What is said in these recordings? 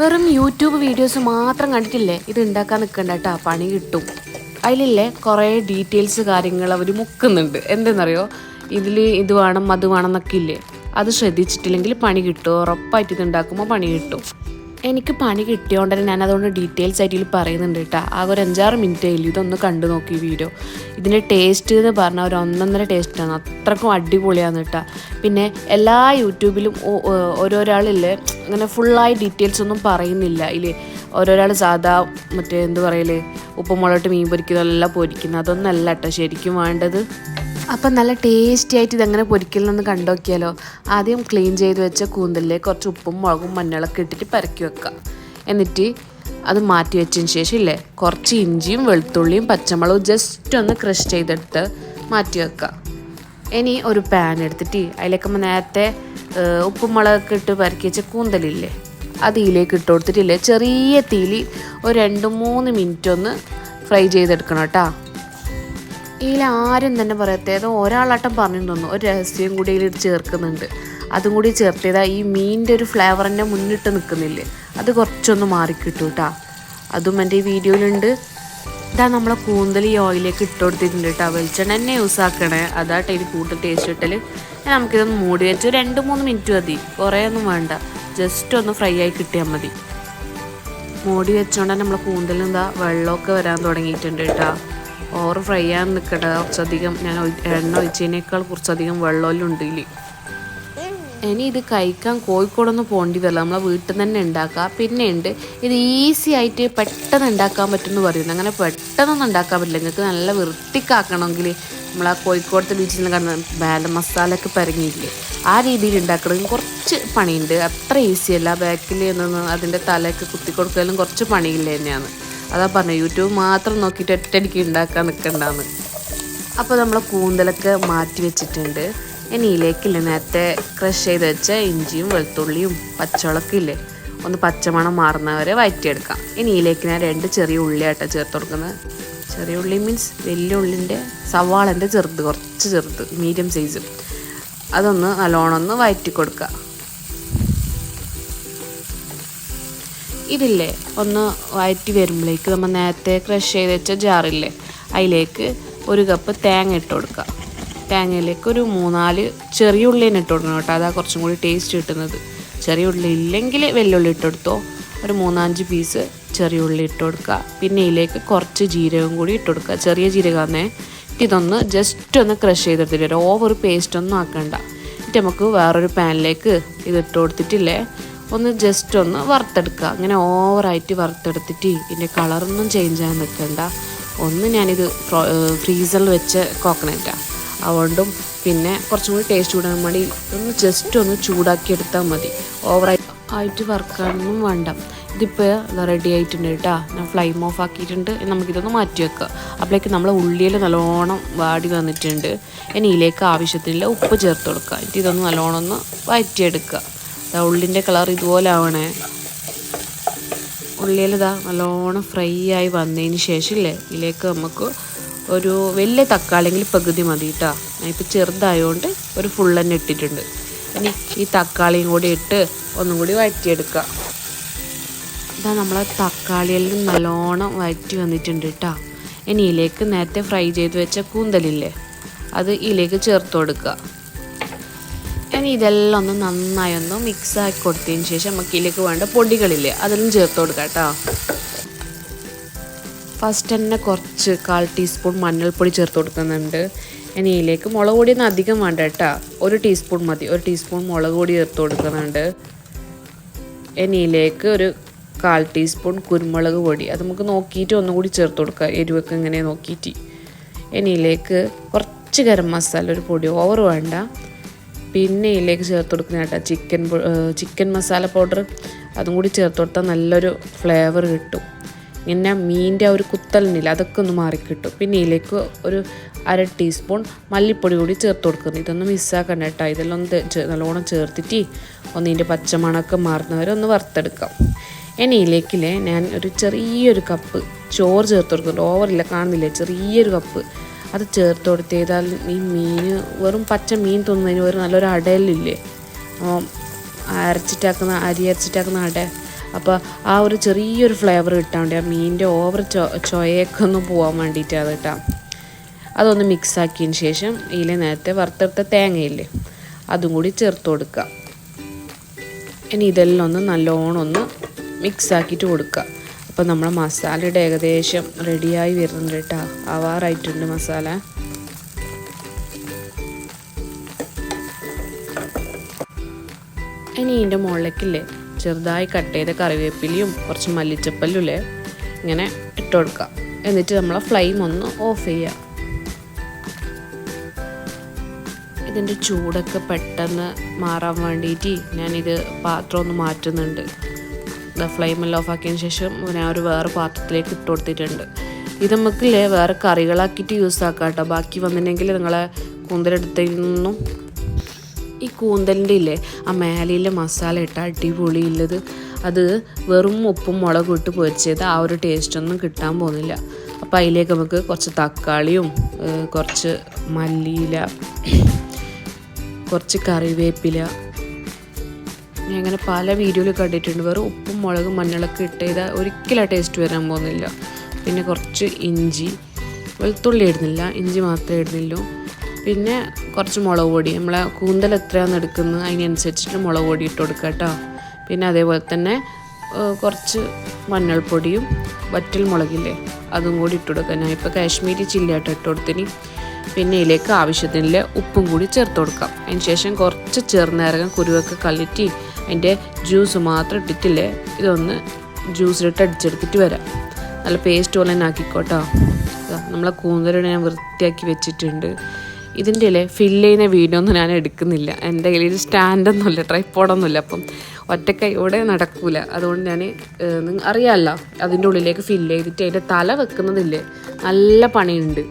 വെറും YouTube videos മാത്രം കണ്ടിട്ടില്ലേ? ഇത് ഉണ്ടാക്കാൻ നിൽക്കണ്ട കേട്ടോ പണി കിട്ടും. അതിലില്ലേ കുറേ ഡീറ്റെയിൽസ് കാര്യങ്ങൾ അവർ മുക്കുന്നുണ്ട്. എന്തെന്നറിയോ? ഇതിൽ ഇത് വേണം അത് വേണം എന്നൊക്കെ ഇല്ലേ? അത് ശ്രദ്ധിച്ചിട്ടില്ലെങ്കിൽ പണി കിട്ടും. ഉറപ്പായിട്ട് ഇത് ഉണ്ടാക്കുമ്പോൾ പണി കിട്ടും. എനിക്ക് പണി കിട്ടിയോണ്ട് തന്നെ ഞാൻ അതുകൊണ്ട് ഡീറ്റെയിൽസ് ആയിട്ട് ഇതിൽ പറയുന്നുണ്ട് കേട്ടോ. ആ ഒരു അഞ്ചാറ് മിനിറ്റ് ആയില്ല ഇതൊന്ന് കണ്ടു നോക്കി വീഡിയോ ഇതിന്റെ ടേസ്റ്റ് എന്ന് പറഞ്ഞാൽ ഒരു ഒന്നൊന്നര ടേസ്റ്റാണ് അത്രക്കും അടിപൊളിയാണ് കേട്ടോ. പിന്നെ എല്ലാ യൂട്യൂബിലും ഓരോരാളില്ലേ അങ്ങനെ ഫുള്ളായി ഡീറ്റെയിൽസ് ഒന്നും പറയുന്നില്ല. ഇല്ലേ ഓരോരാൾ സാധാ മറ്റേ എന്ത് പറയൽ ഉപ്പുമുളകിട്ട് മീൻ പൊരിക്കുന്നതെല്ലാം പൊരിക്കുന്നത്. അതൊന്നല്ല കേട്ടോ ശരിക്കും വേണ്ടത്. അപ്പം നല്ല ടേസ്റ്റി ആയിട്ട് ഇതെങ്ങനെ പൊരിക്കലെന്ന് കണ്ടോക്കിയാലോ ആദ്യം ക്ലീൻ ചെയ്ത് വെച്ച കൂന്തലിൽ കുറച്ച് ഉപ്പും മുളകും മഞ്ഞളൊക്കെ ഇട്ടിട്ട് പരക്കി വെക്കുക. എന്നിട്ട് അത് മാറ്റി വെച്ചതിന് ശേഷം ഇല്ലേ കുറച്ച് ഇഞ്ചിയും വെളുത്തുള്ളിയും പച്ചമുളകും ജസ്റ്റ് ഒന്ന് ക്രഷ് ചെയ്തെടുത്ത് മാറ്റി വെക്കുക. ഇനി ഒരു പാൻ എടുത്തിട്ട് അതിലേക്ക് നേരത്തെ ഉപ്പും മുളകൊക്കെ ഇട്ട് പരക്കി വെച്ച കൂന്തലില്ലേ അത് ഇതിലേക്ക് ഇട്ട് കൊടുത്തിട്ടില്ലേ ചെറിയ തീയിൽ ഒരു രണ്ട് മൂന്ന് മിനിറ്റ് ഒന്ന് ഫ്രൈ ചെയ്തെടുക്കണം കേട്ടോ. ഇതിൽ ആരും തന്നെ പറയത്തെ ഏതോ ഒരാളാട്ടം പറഞ്ഞു ഒരു രഹസ്യം കൂടി ഇതിൽ ചേർക്കുന്നുണ്ട്. അതും കൂടി ചേർത്തിയതാ ഈ മീനിന്റെ ഒരു തന്നെ മുന്നിട്ട് നിൽക്കുന്നില്ലേ? അത് കുറച്ചൊന്ന് മാറിക്കിട്ടു കേട്ടോ അതും എന്റെ ഈ വീഡിയോയിലുണ്ട്. ഇതാ നമ്മളെ കൂന്തൽ ഈ ഓയിലേക്ക് ഇട്ട് കൊടുത്തിട്ടുണ്ട് കേട്ടോ വെളിച്ചെണ്ണ തന്നെ യൂസ് ആക്കണേ. അതാട്ടെ ഇനി കൂടുതൽ ടേസ്റ്റ് കിട്ടൽ നമുക്കിതൊന്ന് മൂടി വെച്ച് രണ്ട് മൂന്ന് മിനിറ്റ് മതി. കുറേ ഒന്നും വേണ്ട. ജസ്റ്റ് ഒന്ന് ഫ്രൈ ആയി കിട്ടിയാൽ മതി. മൂടി വെച്ചോണ്ട് നമ്മളെ കൂന്തലെന്താ വെള്ളമൊക്കെ വരാൻ തുടങ്ങിയിട്ടുണ്ട് കേട്ടോ ഓവർ ഫ്രൈ ചെയ്യാൻ നിൽക്കട്ടെ കുറച്ചധികം ഞാൻ എണ്ണ ഒഴിച്ചതിനേക്കാൾ കുറച്ചധികം വെള്ളമെല്ലാം ഇതിൽ ഇനി ഇത് കഴിക്കാൻ കോഴിക്കോടൊന്നും പോകേണ്ടി വരില്ല. നമ്മളെ വീട്ടിൽ നിന്ന് തന്നെ ഉണ്ടാക്കുക. പിന്നെ ഉണ്ട് ഇത് ഈസി ആയിട്ട് പെട്ടെന്ന് ഉണ്ടാക്കാൻ പറ്റുമെന്ന് പറയുന്നു. അങ്ങനെ പെട്ടെന്നൊന്നും ഉണ്ടാക്കാൻ പറ്റില്ല. നിങ്ങൾക്ക് നല്ല വൃത്തിക്കാക്കണമെങ്കിൽ നമ്മൾ ആ കോഴിക്കോടത്തെ ബീച്ചിൽ നിന്ന് കാണുന്ന ബാല മസാല ഒക്കെ പരങ്ങിയില്ലേ? ആ രീതിയിൽ ഉണ്ടാക്കണമെങ്കിൽ കുറച്ച് പണിയുണ്ട്. അത്ര ഈസിയല്ല ബാക്കിൽ നിന്ന് അതിന്റെ തലയൊക്കെ കുത്തി കൊടുക്കലും കുറച്ച് പണിയില്ല തന്നെയാണ്. അതാ പറഞ്ഞു യൂട്യൂബ് മാത്രം നോക്കിയിട്ട് ഒറ്റയടിക്ക് ഉണ്ടാക്കാൻ നിൽക്കണ്ടെന്ന് അപ്പോൾ നമ്മൾ കൂന്തലൊക്കെ മാറ്റി വെച്ചിട്ടുണ്ട്. ഇനി ഇതിലേക്കില്ലേ നേരത്തെ ക്രഷ് ചെയ്ത് വെച്ച ഇഞ്ചിയും വെളുത്തുള്ളിയും പച്ചമുളകൊക്കെ ഇല്ലേ ഒന്ന് പച്ചമണം മാറുന്നവരെ വഴറ്റിയെടുക്കാം ഇനി ഇതിലേക്ക് ഞാൻ രണ്ട് ചെറിയ ഉള്ളിയാട്ടോ ചേർത്ത് കൊടുക്കുന്നത്. ചെറിയ ഉള്ളി മീൻസ് വലിയ ഉള്ളിന്റെ സവാളന്റെ ചെറുത് കുറച്ച് ചെറുത് മീഡിയം സൈസ് അതൊന്ന് നല്ലോണം ഒന്ന് വഴറ്റി കൊടുക്കുക. ഇതില്ലേ? ഒന്ന് വയറ്റി വരുമ്പോഴേക്ക് നമ്മൾ നേരത്തെ ക്രഷ് ചെയ്ത് വെച്ച ജാറില്ലേ അതിലേക്ക് ഒരു കപ്പ് തേങ്ങ ഇട്ട് കൊടുക്കുക തേങ്ങയിലേക്ക് ഒരു മൂന്നാൽ ചെറിയ ഉള്ളി തന്നെ ഇട്ട് കൊടുക്കണം കേട്ടോ. അതാ കുറച്ചും കൂടി ടേസ്റ്റ് കിട്ടുന്നത്. ചെറിയ ഉള്ളി ഇല്ലെങ്കിൽ വെല്ലുള്ളി ഇട്ട് കൊടുത്തോ. ഒരു മൂന്നാഞ്ച് പീസ് ചെറിയ ഉള്ളി ഇട്ട് കൊടുക്കുക പിന്നെ ഇതിലേക്ക് കുറച്ച് ജീരകം കൂടി ഇട്ട് കൊടുക്കുക ചെറിയ ജീരകമാണേ ഇതൊന്ന് ജസ്റ്റ് ഒന്ന് ക്രഷ് ചെയ്തെടുത്തിട്ട് ഓവർ പേസ്റ്റ് ഒന്നും ആക്കണ്ട. എന്നിട്ട് നമുക്ക് വേറൊരു പാനിലേക്ക് ഇത് ഇട്ട് കൊടുത്തിട്ടില്ലേ? ഒന്ന് ജസ്റ്റ് ഒന്ന് വറുത്തെടുക്കുക അങ്ങനെ ഓവറായിട്ട് വറുത്തെടുത്തിട്ട് ഇതിന്റെ കളറൊന്നും ചേഞ്ച് ആകാൻ നിൽക്കണ്ട ഒന്ന് ഞാനിത് ഫ്രീസറിൽ വെച്ച് കോക്കനറ്റാണ് അതുകൊണ്ടും പിന്നെ കുറച്ചും കൂടി ടേസ്റ്റ് കൂടാൻ വേണ്ടി ഒന്ന് ജസ്റ്റ് ഒന്ന് ചൂടാക്കി എടുത്താൽ മതി. ഓവറായി ആയിട്ട് വറുക്കാനൊന്നും വേണ്ട. ഇതിപ്പോൾ റെഡി ആയിട്ടുണ്ട് കേട്ടോ ഞാൻ ഫ്ലൈം ഓഫ് ആക്കിയിട്ടുണ്ട്. നമുക്കിതൊന്ന് മാറ്റി വെക്കുക അപ്പോഴേക്ക് നമ്മളെ ഉള്ളിയിൽ നല്ലോണം വാടി വന്നിട്ടുണ്ട്. ഇനി ഇതിലേക്ക് ആവശ്യത്തിനുള്ള ഉപ്പ് ചേർത്ത് കൊടുക്കുക എന്നിട്ട് ഇതൊന്ന് നല്ലോണം ഒന്ന് വഴറ്റിയെടുക്കുക ദാ ഉള്ളിന്റെ കളർ ഇതുപോലെ ആവണേ ഉള്ളിയിൽ ഇതാ നല്ലോണം ഫ്രൈ ആയി വന്നതിന് ശേഷം ഇല്ലേ ഇതിലേക്ക് നമുക്ക് ഒരു വലിയ തക്കാളിയെങ്കിൽ പകുതി മതി കേട്ടോ ഞാനിപ്പോൾ ചെറുതായതുകൊണ്ട് ഒരു ഫുൾ തന്നെ ഇട്ടിട്ടുണ്ട്. ഇനി ഈ തക്കാളിയും കൂടി ഇട്ട് ഒന്നും കൂടി വഴറ്റിയെടുക്കുക ഇതാ നമ്മളെ തക്കാളിയെല്ലാം നല്ലോണം വഴറ്റി വന്നിട്ടുണ്ട് കേട്ടോ ഇനി ഇതിലേക്ക് നേരത്തെ ഫ്രൈ ചെയ്ത് വെച്ച കൂന്തലില്ലേ അത് ഇതിലേക്ക് ചേർത്ത് കൊടുക്കുക. ഇനി ഇതെല്ലാം ഒന്ന് നന്നായി ഒന്ന് മിക്സ് ആക്കി കൊടുത്തതിന് ശേഷം നമുക്ക് ഇതിലേക്ക് വേണ്ട പൊടികളില്ലേ അതെല്ലാം ചേർത്ത് കൊടുക്കാം കേട്ടോ. ഫസ്റ്റ് തന്നെ കുറച്ച് കാൽ ടീസ്പൂൺ മഞ്ഞൾപ്പൊടി ചേർത്ത് കൊടുക്കുന്നുണ്ട്. ഇനി ഇതിലേക്ക് മുളക് പൊടിയൊന്നും അധികം വേണ്ട കേട്ടോ. ഒരു ടീസ്പൂൺ മതി ഒരു ടീസ്പൂൺ മുളക് പൊടി ചേർത്ത് കൊടുക്കുന്നുണ്ട്. ഇനി ഇതിലേക്ക് ഒരു കാൽ ടീസ്പൂൺ കുരുമുളക് പൊടി അത് നമുക്ക് നോക്കിയിട്ട് ഒന്നുകൂടി ചേർത്ത് കൊടുക്കുക എരിവൊക്കെ ഇങ്ങനെ നോക്കിയിട്ട്. ഇനിയിലേക്ക് കുറച്ച് ഗരം മസാല ഒരു പൊടി ഓവർ വേണ്ട. പിന്നെ ഇതിലേക്ക് ചേർത്ത് കൊടുക്കുന്ന കേട്ടോ ചിക്കൻ ചിക്കൻ മസാല പൗഡർ അതും കൂടി ചേർത്ത് കൊടുത്താൽ നല്ലൊരു ഫ്ലേവർ കിട്ടും. ഇങ്ങനെ മീനിന്റെ ആ ഒരു കുത്തലിനില്ല അതൊക്കെ ഒന്ന് മാറിക്കിട്ടും. പിന്നെ ഇതിലേക്ക് ഒരു അര ടീസ്പൂൺ മല്ലിപ്പൊടി കൂടി ചേർത്ത് കൊടുക്കുന്നു. ഇതൊന്ന് മിസ്സാക്കണ്ട കേട്ടോ. ഇതെല്ലാം ഒന്ന് നല്ലോണം ചേർത്തിട്ട് ഒന്ന് ഇതിന്റെ പച്ചമണമൊക്കെ മാറുന്നവരെ ഒന്ന് വറുത്തെടുക്കാം. ഇനി ഇതിലേക്കില്ലേ ഞാൻ ഒരു ചെറിയൊരു കപ്പ് ചോറ് ചേർത്ത് കൊടുക്കുന്നുണ്ട്. ഓവറില്ല കാണുന്നില്ലേ? ചെറിയൊരു കപ്പ് അത് ചേർത്ത് കൊടുത്ത് ചെയ്താൽ ഈ മീൻ വെറും പച്ച മീൻ തിന്നതിന് ഒരു നല്ലൊരു അടയലില്ലേ? അരച്ചിട്ടാക്കുന്ന അരി അരച്ചിട്ടാക്കുന്ന അട. അപ്പോൾ ആ ഒരു ചെറിയൊരു ഫ്ലേവർ കിട്ടാൻ വേണ്ടി ആ മീനിന്റെ ഓവർ ചൊ ചൊയയൊക്കെ ഒന്ന് പോകാൻ വേണ്ടിയിട്ട് അത് കേട്ടോ അതൊന്ന് മിക്സ് ആക്കിയതിന് ശേഷം ഇതിൽ നേരത്തെ വറുത്തെടുത്ത തേങ്ങയില്ലേ അതും കൂടി ചേർത്ത് കൊടുക്കുക ഇനി ഇതെല്ലാം ഒന്ന് നല്ലോണം ഒന്ന് മിക്സ് ആക്കിയിട്ട് കൊടുക്കുക അപ്പോൾ നമ്മളെ മസാലയുടെ ഏകദേശം റെഡിയായി വരുന്നുണ്ട് കേട്ടോ. ആവാറായിട്ടുണ്ട് മസാല. ഇനി ഇതിന്റെ മുകളിലേക്കില്ലേ ചെറുതായി കട്ട് ചെയ്ത കറിവേപ്പിലയും കുറച്ച് മല്ലിച്ചപ്പല്ലും ഇല്ലേ ഇങ്ങനെ ഇട്ട് കൊടുക്കാം. എന്നിട്ട് നമ്മളെ ഫ്ലെയിം ഒന്ന് ഓഫ് ചെയ്യുക ഇതിന്റെ ചൂടൊക്കെ പെട്ടെന്ന് മാറാൻ വേണ്ടിയിട്ട് ഞാനിത് പാത്രം ഒന്ന് മാറ്റുന്നുണ്ട്. ഫ്ലെയിമെല്ലാം ഓഫ് ആക്കിയതിന് ശേഷം ഞാൻ ഒരു വേറെ പാത്രത്തിലേക്ക് ഇട്ട് കൊടുത്തിട്ടുണ്ട്. ഇത് നമുക്കില്ലേ വേറെ കറികളാക്കിയിട്ട് യൂസ് ആക്കാം കേട്ടോ ബാക്കി വന്നിട്ടുണ്ടെങ്കിൽ നിങ്ങളെ കൂന്തലെടുത്തതിൽ നിന്നും ഈ കൂന്തലിന്റെ ഇല്ലേ ആ മേലയിലെ മസാല ഇട്ട അടിപൊളി ഉള്ളത് അത് വെറും ഉപ്പും മുളകും ഇട്ട് പൊരിച്ചത് ആ ഒരു ടേസ്റ്റൊന്നും കിട്ടാൻ പോകുന്നില്ല. അപ്പോൾ അതിലേക്ക് നമുക്ക് കുറച്ച് തക്കാളിയും കുറച്ച് മല്ലിയില കുറച്ച് കറിവേപ്പില ഞാൻ ഇങ്ങനെ പല വീഡിയോയിൽ കണ്ടിട്ടുണ്ട്. വെറും ഉപ്പും മുളകും മഞ്ഞളൊക്കെ ഇട്ട് ചെയ്താൽ ഒരിക്കലും ആ ടേസ്റ്റ് വരാൻ പോകുന്നില്ല. പിന്നെ കുറച്ച് ഇഞ്ചി വെളുത്തുള്ളി ഇടുന്നില്ല. ഇഞ്ചി മാത്രമേ ഇടുന്നുള്ളൂ. പിന്നെ കുറച്ച് മുളക് പൊടി. നമ്മളെ കൂന്തൽ എത്രയാണെന്ന് എടുക്കുന്നത് അതിനനുസരിച്ചിട്ട് മുളക് പൊടി ഇട്ട് കൊടുക്കുക കേട്ടോ. പിന്നെ അതേപോലെ തന്നെ കുറച്ച് മഞ്ഞൾപ്പൊടിയും വറ്റൽ മുളകില്ലേ അതും കൂടി ഇട്ട് കൊടുക്കുക. ഞാൻ ഇപ്പോൾ കാശ്മീരി ചില്ലിയായിട്ട് ഇട്ട് കൊടുത്തിന്. പിന്നെ ഇതിലേക്ക് ആവശ്യത്തിനുള്ള ഉപ്പും കൂടി ചേർത്ത് കൊടുക്കാം. അതിന് ശേഷം കുറച്ച് ചെറുനേരകം കുരുവൊക്കെ കല്ലിറ്റി അതിന്റെ ജ്യൂസ് മാത്രം ഇട്ടിട്ടില്ലേ? ഇതൊന്ന് ജ്യൂസിലിട്ട് അടിച്ചെടുത്തിട്ട് വരാം. നല്ല പേസ്റ്റ് പോലെ തന്നെ ആക്കിക്കോട്ടോ. നമ്മളെ കൂന്തലിനെ ഞാൻ വൃത്തിയാക്കി വെച്ചിട്ടുണ്ട്. ഇതിന്റെ അല്ലേ ഫില്ല് ചെയ്യുന്ന വീഡിയോ ഒന്നും ഞാൻ എടുക്കുന്നില്ല. എന്റെ കയ്യിൽ സ്റ്റാൻഡൊന്നുമില്ല ട്രൈപ്പോഡൊന്നുമില്ല അപ്പം ഒറ്റ കൈയോടെ നടക്കൂല. അതുകൊണ്ട് ഞാൻ അറിയാമല്ലോ അതിന്റെ ഉള്ളിലേക്ക് ഫില്ല് ചെയ്തിട്ട് അതിന്റെ തല വെക്കുന്നതില്ലേ? നല്ല പണിയുണ്ട്.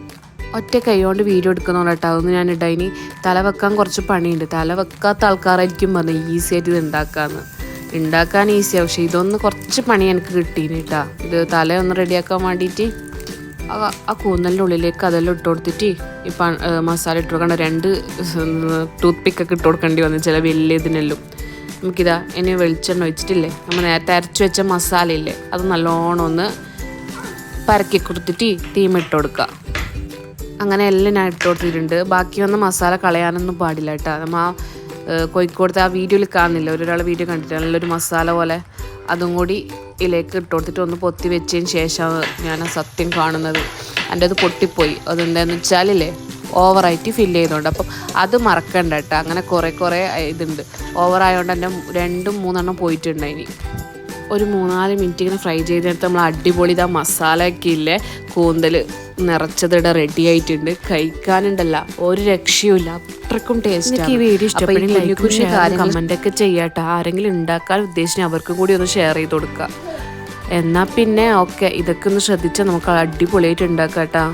ഒറ്റ കൈകൊണ്ട് വീഡിയോ എടുക്കുന്നതുകൊണ്ട് കേട്ടോ. ഞാൻ ഇട്ടാ ഇനി തല വെക്കാൻ കുറച്ച് പണിയുണ്ട്. തല വെക്കാത്ത ആൾക്കാരായിരിക്കും പറഞ്ഞത് ഈസി ആയിട്ട് ഇത് ഉണ്ടാക്കാന്ന് ഉണ്ടാക്കാൻ ഈസിയാണ് പക്ഷേ ഇതൊന്ന് കുറച്ച് പണി എനിക്ക് കിട്ടീന് കേട്ടാ. ഇത് തല ഒന്ന് റെഡിയാക്കാൻ വേണ്ടിയിട്ട് ആ- കൂന്നലിന്റെ ഉള്ളിലേക്ക് അതെല്ലാം ഇട്ട് കൊടുത്തിട്ട് ഈ മസാല ഇട്ട് കൊടുക്കേണ്ട. രണ്ട് ടൂത്ത് പിക്കൊക്കെ ഇട്ട് കൊടുക്കേണ്ടി വന്നു. ചില വലിയ ഇതിനെല്ലാം. നമുക്കിതാ ഇനി വെളിച്ചെണ്ണ ഒഴിച്ചിട്ടില്ലേ? നമ്മൾ നേരത്തെ അരച്ചു വെച്ച മസാല ഇല്ലേ അത് നല്ലോണം ഒന്ന് പരക്കി കൊടുത്തിട്ട് തീമിട്ട് കൊടുക്കുക. അങ്ങനെ എല്ലാം ഞാൻ ഇട്ട് കൊടുത്തിട്ടുണ്ട് ബാക്കി വന്ന മസാല കളയാനൊന്നും പാടില്ല കേട്ടോ. നമ്മൾ ആ കോഴിക്കോടത്തെ ആ വീഡിയോയിൽ കാണുന്നില്ല? ഒരാളെ വീഡിയോ കണ്ടിട്ട് നല്ലൊരു മസാല പോലെ അതും കൂടി ഇതിലേക്ക് ഇട്ട് കൊടുത്തിട്ട് ഒന്ന് പൊത്തി വെച്ചതിന് ശേഷമാണ് ഞാൻ ആ സത്യം കാണുന്നത്. എന്റെ അത് പൊട്ടിപ്പോയി. അതെന്താണെന്ന് വെച്ചാലില്ലേ ഓവറായിട്ട് ഫില്ല് ചെയ്തുകൊണ്ട് അപ്പം അത് മറക്കണ്ട കേട്ടോ. അങ്ങനെ കുറേ കുറേ ഇതുണ്ട്. ഓവറായതുകൊണ്ട് എന്റെ രണ്ടും മൂന്നെണ്ണം പോയിട്ടുണ്ട് ഇനി. ഒരു മൂന്നാൽ മിനിറ്റ് ഇങ്ങനെ ഫ്രൈ ചെയ്തെടുത്ത് നമ്മൾ അടിപൊളി ഇതാ മസാല ഒക്കെ ഇല്ലേ? കൂന്തൽ നിറച്ചതിടെ റെഡി ആയിട്ടുണ്ട്. കഴിക്കാനുണ്ടല്ല ഒരു രക്ഷയുമില്ല അത്രക്കും ടേസ്റ്റ് ഈ വീഡിയോ ഒക്കെ ചെയ്യാട്ടോ ആരെങ്കിലും ഉണ്ടാക്കാൻ ഉദ്ദേശിച്ച് അവർക്കും കൂടി ഒന്ന് ഷെയർ ചെയ്ത് കൊടുക്കുക എന്നാൽ പിന്നെ ഓക്കെ ഇതൊക്കെ ഒന്ന് ശ്രദ്ധിച്ചാൽ നമുക്ക് അടിപൊളിയായിട്ട് ഉണ്ടാക്കാം കേട്ടോ